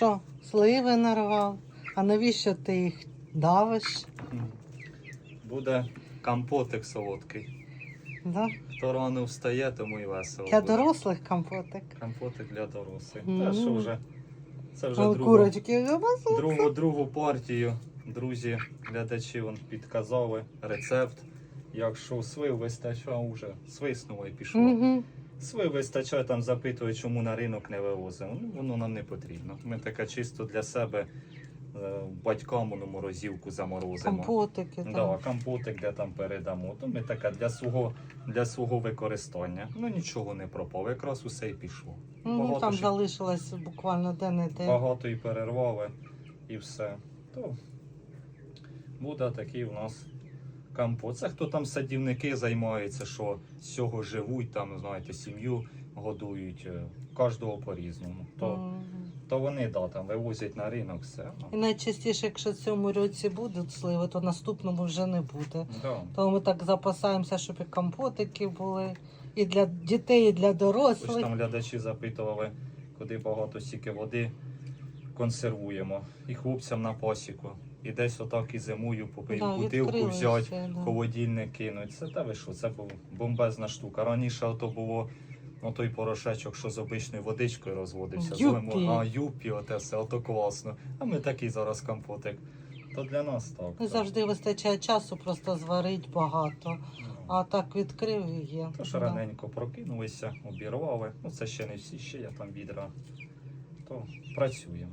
Що, сливи нарвав? А навіщо ти їх давиш? Буде компотик солодкий. Да? Хто рано встає, тому і весело. Для буде. дорослих компотик. Компотик для дорослих. Мгм. Та що вже? Це вже другу, курочки. другу, другу партію. Друзі, глядачі вон підказали рецепт. Якщо свив вистачав, уже свиснуло і пішло. Мгм. Свив вистачає, там запитують, чому на ринок не вивозимо. Ну, воно нам не потрібно. Ми таке чисто для себе е, батькам воно морозівку заморозимо. Компотики. Да, там. компотик, де там передамо. То ми таке для свого, для свого використання. Ну нічого не пропало, якраз усе і пішло. Ну, багато там ще- залишилось буквально де-не-де. Багато і перервали, і все. То буде такий у нас компот. Це хто там садівники займаються, що з цього живуть, там, знаєте, сім'ю годують. е, Кожного по-різному. То, Мгм. то вони да, там вивозять на ринок все. І Ну, найчастіше, якщо в цьому році будуть сливи, то наступному вже не буде. да. То ми так запасаємося, щоб і компотики були, і для дітей, і для Ось дорослих. там глядачі запитували, куди багато стільки води консервуємо. І хлопцям на посіку. І десь отак і зимою попив Да, бутилку взяти, да. холодильник кинуть. Це та ви що, це бомбезна штука. Раніше ото було ну, той порошечок, що з обичною водичкою розводився. з лимон- А, юпі, оте все, ото класно. А ми такий зараз компотик. То для нас так. Не завжди вистачає часу, просто зварить багато. Ну, А так відкрив і є. Тож Да. раненько прокинулися, обірвали. Ну це ще не всі, ще я там відра. То працюємо.